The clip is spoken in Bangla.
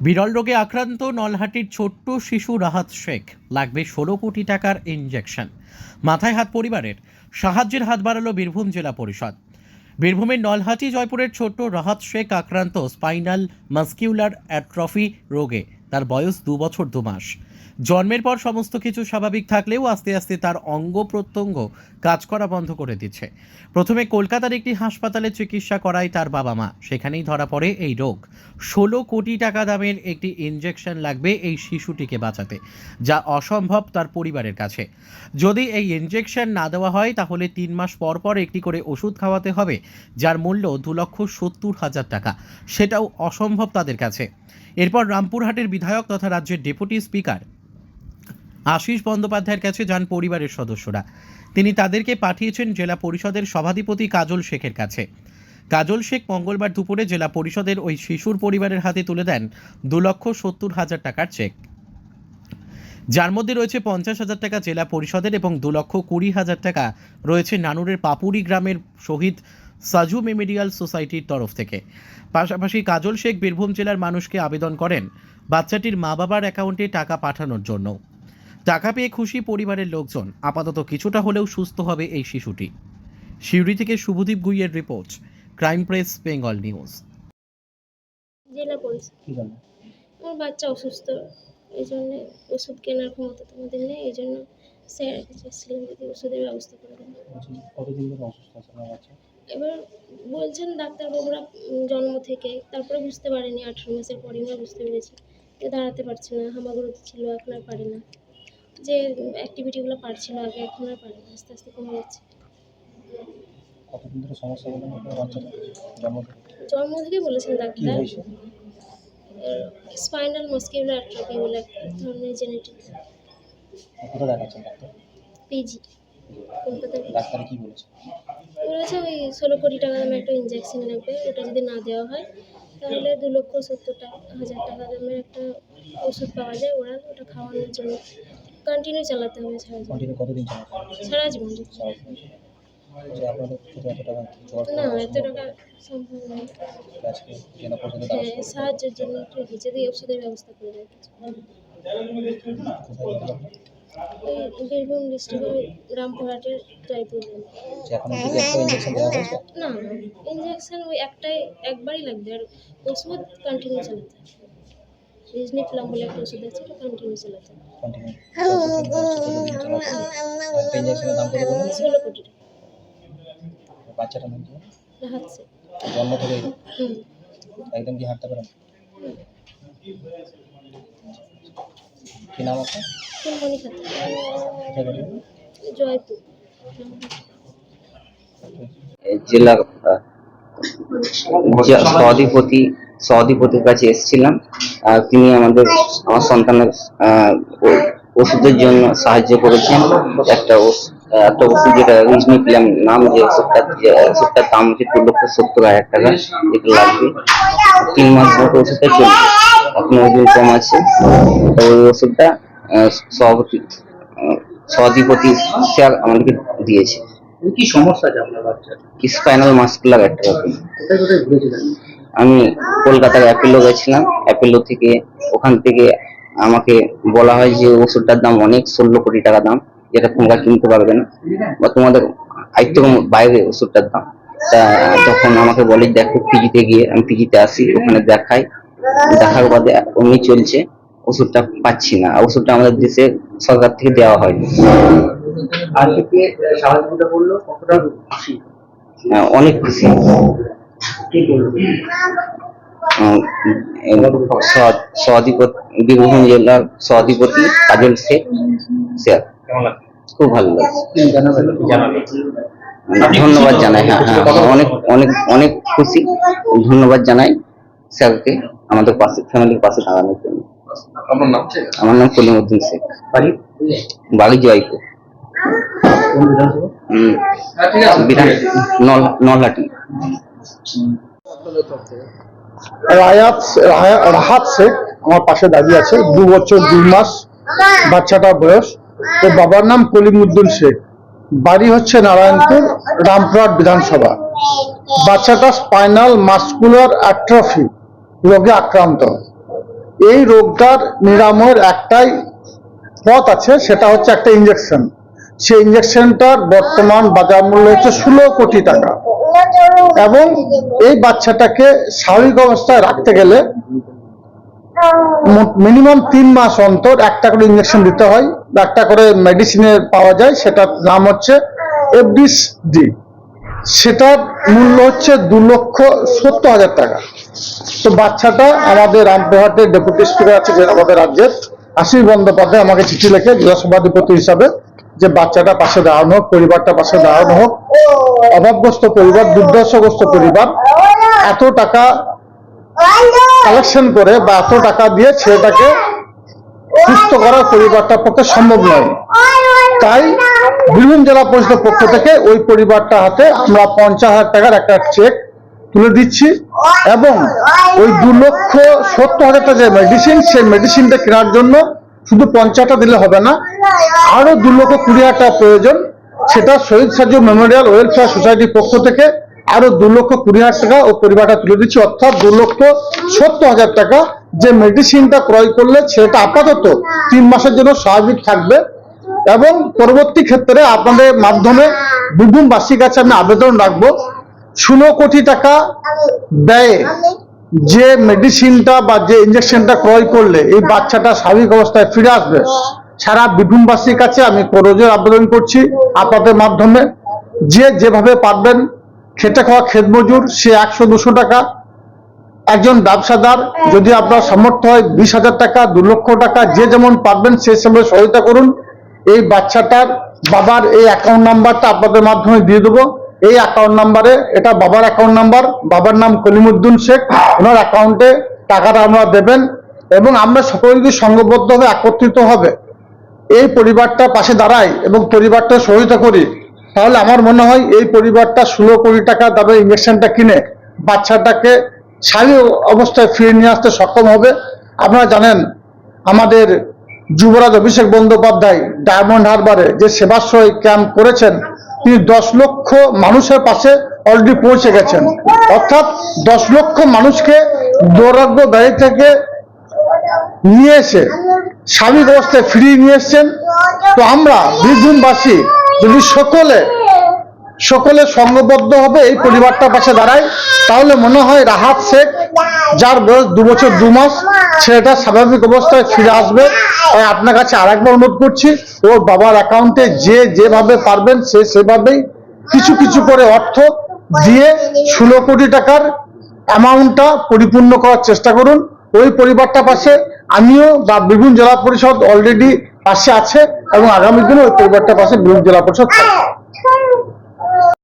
বিরল রোগে আক্রান্ত নলহাটির ছোট্ট শিশু রাহাত শেখ। লাগবে ষোলো কোটি টাকার ইনজেকশন মাথায় হাত পরিবারের। সাহায্যের হাত বাড়ালো বীরভূম জেলা পরিষদ। বীরভূমের নলহাটি জয়পুরের ছোট্ট রাহাত শেখ আক্রান্ত স্পাইনাল মাস্কিউলার অ্যাট্রফি রোগে। তার বয়স দু বছর দু মাস। জন্মের পর সমস্ত কিছু স্বাভাবিক থাকলেও আস্তে আস্তে তার অঙ্গ প্রত্যঙ্গ কাজ করা বন্ধ করে দিচ্ছে। প্রথমে কলকাতার একটি হাসপাতালে চিকিৎসা করায় তার বাবা মা। সেখানেই ধরা পড়ে এই রোগ। ষোলো কোটি টাকা দামের একটি ইনজেকশন লাগবে এই শিশুটিকে বাঁচাতে, যা অসম্ভব তার পরিবারের কাছে। যদি এই ইনজেকশন না দেওয়া হয়, তাহলে তিন মাস পর পর একটি করে ওষুধ খাওয়াতে হবে, যার মূল্য দু লক্ষ সত্তর হাজার টাকা। সেটাও অসম্ভব তাদের কাছে। এরপর রামপুরহাটের বিধায়ক তথা রাজ্যের ডেপুটি স্পিকার আশিস বন্দ্যোপাধ্যায়ের কাছে যান পরিবারের সদস্যরা। তিনি তাদেরকে পাঠিয়েছেন জেলা পরিষদের সভাধিপতি কাজল শেখের কাছে। কাজল শেখ মঙ্গলবার দুপুরে জেলা পরিষদের ওই শিশুর পরিবারের হাতে তুলে দেন দু লক্ষ সত্তর হাজার টাকার চেক। যার মধ্যে রয়েছে পঞ্চাশ হাজার টাকা জেলা পরিষদের এবং দু লক্ষ কুড়ি হাজার টাকা রয়েছে নানুরের পাপুরি গ্রামের শহীদ সাজু মেমোরিয়াল সোসাইটির তরফ থেকে। পাশাপাশি কাজল শেখ বীরভূম জেলার মানুষকে আবেদন করেন বাচ্চাটির মা বাবার অ্যাকাউন্টে টাকা পাঠানোর জন্য টাকা পেয়ে খুশি পরিবারের লোকজন। আপাতত কিছুটা হলেও সুস্থ হবে এই শিশুটি। শিউরি থেকে Subhadip গুইয়ের report crime press Bengal news. জেলা পরিষদ আমার বাচ্চা অসুস্থ এই জন্যে ওষুধ কেনার ক্ষমতা তোমাদের নেই এই জন্য স্যার চেয়েছিলেন যদি ওষুধের ব্যবস্থা করে দেন কতদিন ধরে অসুস্থ আছে এবার বলছেন ডাক্তারবাবুরা জন্ম থেকে তারপরে বুঝতে পারেনি আঠেরো মাসের পরে আমরা বুঝতে পেরেছি। দাঁড়াতে পারছে না হামাগুড়ি ছিল এখন আর পারে না। যে অ্যাক্টিভিটিগুলো পারছিল আগে এখন আর পারে না আস্তে আস্তে কমে যাচ্ছে। কতদিন ধরে সমস্যা হলো জন্ম থেকে? বলেছেন ডাক্তার। স্পাইনাল মাস্কিউলার অ্যাট্রফি বলে এক ধরনের জেনেটিক কোথায় দেখাচ্ছেন ডাক্তার? পিজি কলকাতার ডাক্তার কি বলেছে? বলেছে ওই ষোলো কোটি টাকা দামের একটা ইঞ্জেকশন লাগবে ওটা যদি না দেওয়া হয় তাহলে দু লক্ষ সত্তর টাকা হাজার টাকা দামের একটা ওষুধ পাওয়া যায় ওরা ওটা খাওয়ানোর জন্য। কন্টিনিউ চালাতে হবে সারা জীবন। কন্টিনিউ কতদিন চালাতে হবে? সারা জীবন সারা জীবন। বলছি আপনাদের থেকে এত টাকা জোগাড় না এত টাকা সম্ভব নয়। আজকে জেলা পরিষদের হ্যাঁ সাহায্যের জন্য একটু ওষুধের ব্যবস্থা করে বীরভূম ডিস্ট্রিক্টের রামপুরহাটের জয়পুর না ইঞ্জেকশন ওই একটাই একবারই লাগবে। আর ওষুধ কন্টিনিউ চালাতে হবে। রিজনি প্লাম বলে একটা ওষুধ আছে ওটা কন্টিনিউ চালাতে ইঞ্জেকশনের দাম কত বলুন ষোলো কোটি টাকা। বাচ্চাটার নাম কি? সে। জন্ম থেকে? একদম কি হাঁটতে পারেন কি নাম আপনার ফুলমণি খাতা কোথায় জয়পুর। জেলা সভাধিপতি সভাধিপতির কাছে এসেছিলাম। তিনি আমাদের আমার সন্তানের ওষুধের জন্য সাহায্য করেছেন। একটা একটা ওষুধ যেটা রিজনিপ্লাম নাম যে ওষুধটা ওষুধটার দাম হচ্ছে দু লক্ষ সত্তর হাজার টাকা এটা লাগবে। তিন মাস মতো ওষুধটা চলবে এখন ওজন কম আছে। তো ওই ওষুধটা সভাপতি সভাধিপতি স্যার আমাদেরকে দিয়েছে। কি সমস্যা আছে আপনার বাচ্চার? স্পাইনাল মাস্কুলার অ্যাট্রফি কোথায় কোথায় ঘুরেছিলেন? আমি কলকাতার অ্যাপেলো গেছিলাম অ্যাপেলো থেকে ওখান থেকে আমাকে বলা হয় যে ওষুধটার দাম অনেক ষোলো কোটি টাকা দাম যেটা তোমরা কিনতে পারবে না। বা তোমাদের আয়ত্ত বাইরে ওষুধটার দাম। তা তখন আমাকে বলে দেখো পিজিতে গিয়ে আমি পিজিতে আসি ওখানে দেখাই। দেখার বাদে অমনি চলছে ওষুধটা পাচ্ছি না। ওষুধটা আমাদের দেশে সরকার থেকে দেওয়া হয়নি। আর সাহায্যটা করল? কতটা খুশি? অনেক খুশি। কি করল বীরভূম জেলার সভাধিপতি কাজল শেখ স্যার। খুব ভালো লাগছে। ধন্যবাদ জানাই হ্যাঁ হ্যাঁ অনেক অনেক অনেক খুশি। ধন্যবাদ জানাই স্যারকে আমাদের পাশে ফ্যামিলির পাশে দাঁড়ানোর জন্য। আমার নাম কলিমুদ্দিন শেখ। বাড়ি? জয়পুর। উম, বিধান নলহাটি। রায়াত রাহাত শেখ আমার পাশে দাঁড়িয়ে আছে। দু বছর, দুই মাস বাচ্চাটার বয়স। তো বাবার নাম কলিমুদ্দিন শেখ। বাড়ি হচ্ছে নারায়ণপুর, রামপুরহাট বিধানসভা। বাচ্চাটা স্পাইনাল মাস্কুলার অ্যাট্রফি রোগে আক্রান্ত। এই রোগটার নিরাময়ের একটাই পথ আছে, সেটা হচ্ছে একটা ইঞ্জেকশন সেই ইঞ্জেকশনটার বর্তমান বাজার মূল্য হচ্ছে ষোলো কোটি টাকা। এবং এই বাচ্চাটাকে স্বাভাবিক অবস্থায় রাখতে গেলে মিনিমাম তিন মাস অন্তর একটা করে ইঞ্জেকশন দিতে হয় একটা করে মেডিসিনে পাওয়া যায়, সেটার নাম হচ্ছে এফডিস ডি সেটার মূল্য হচ্ছে দু লক্ষ সত্তর হাজার টাকা। তো বাচ্চাটা আমাদের রামপুরহাটের ডেপুটি স্পিকার আছে, যে আমাদের রাজ্যের আশিস বন্দ্যোপাধ্যায়, আমাকে চিঠি লেখে জেলা সভাধিপতি হিসাবে যে বাচ্চাটা পাশে দাঁড়ানো হোক, পরিবারটা পাশে দাঁড়ানো হোক, অভাবগ্রস্ত পরিবার, দুর্দশাগ্রস্ত পরিবার, এত টাকা কালেকশন করে বা এত টাকা দিয়ে ছেলেটাকে সুস্থ করা পরিবারটার পক্ষে সম্ভব নয়। তাই বীরভূম জেলা পরিষদের পক্ষ থেকে ওই পরিবারটা হাতে আমরা পঞ্চাশ হাজার টাকার একটা চেক তুলে দিচ্ছি এবং ওই দু লক্ষ সত্তর হাজার টাকা যে মেডিসিন সেই মেডিসিনটা কেনার জন্য শুধু পঞ্চাশটা দিলে হবে না, আরও দু লক্ষ কুড়ি হাজার প্রয়োজন। সেটা শহীদ সাজু মেমোরিয়াল ওয়েলফেয়ার সোসাইটির পক্ষ থেকে আরও দু লক্ষ কুড়ি হাজার টাকা ও পরিবারটা তুলে দিচ্ছি। অর্থাৎ দু লক্ষ সত্তর হাজার টাকা যে মেডিসিনটা ক্রয় করলে সেটা আপাতত তিন মাসের জন্য স্বাভাবিক থাকবে এবং পরবর্তী ক্ষেত্রে আপনাদের মাধ্যমে বীরভূমবাসীর কাছে আমি আবেদন রাখব। ষোলো কোটি টাকা ব্যয়ে যে মেডিসিনটা বা যে ইঞ্জেকশনটা ক্রয় করলে এই বাচ্চাটা স্বাভাবিক অবস্থায় ফিরে আসবে, সারা বীরভূমবাসীর কাছে আমি করজোর আবেদন করছি আপনাদের মাধ্যমে। যে যেভাবে পারবেন, খেটে খাওয়া খেত মজুর সে একশো দুশো টাকা। একজন ব্যবসাদার, যদি আপনার সামর্থ্য হয় বিশ হাজার টাকা, দু লক্ষ টাকা, যে যেমন পারবেন সে হিসেবে সহায়তা করুন। এই বাচ্চাটার বাবার এই অ্যাকাউন্ট নাম্বারটা আপনাদের মাধ্যমে দিয়ে দেবো। এই অ্যাকাউন্ট নাম্বারে এটা বাবার অ্যাকাউন্ট নাম্বার বাবার নাম কলিমুদ্দিন শেখ, ওনার অ্যাকাউন্টে টাকাটা আমরা দেবেন এবং আমরা সকলে যদি সংঘবদ্ধ হয়ে একত্রিত হবে, এই পরিবারটা পাশে দাঁড়াই এবং পরিবারটা সহায়তা করি, তাহলে আমার মনে হয় এই পরিবারটা ষোলো কোটি টাকা দামে ইঞ্জেকশনটা কিনে বাচ্চাটাকে স্বাভাবিক অবস্থায় ফিরে নিয়ে আসতে সক্ষম হবে। আপনারা জানেন, আমাদের যুবরাজ অভিষেক বন্দ্যোপাধ্যায় ডায়মন্ড হারবারে যে সেবাশ্রয় ক্যাম্প করেছেন তিনি দশ লক্ষ মানুষের পাশে অলরেডি পৌঁছে গেছেন। অর্থাৎ দশ লক্ষ মানুষকে দুরাগ্য ব্যয় থেকে নিয়ে এসে স্বাভাবিক অবস্থায় ফিরিয়ে নিয়ে এসছেন। তো আমরা বীরভূমবাসী যদি সকলে সকলে সংঘবদ্ধ হবে, এই পরিবারটার পাশে দাঁড়ায় তাহলে মনে হয় রাহাত শেখ, যার বয়স দু বছর দু মাস ছেলেটা স্বাভাবিক অবস্থায় ফিরে আসবে। আপনার কাছে আরেকবার অনুরোধ করছি, ওর বাবার অ্যাকাউন্টে যে যেভাবে পারবেন সে সেভাবেই কিছু কিছু করে অর্থ দিয়ে ষোলো কোটি টাকার অ্যামাউন্টটা পরিপূর্ণ করার চেষ্টা করুন। ওই পরিবারটা পাশে আমিও বা বীরভূম জেলা পরিষদ অলরেডি পাশে আছে এবং আগামী দিনে ওই পরিবারটা পাশে বীরভূম জেলা পরিষদ থাকবে।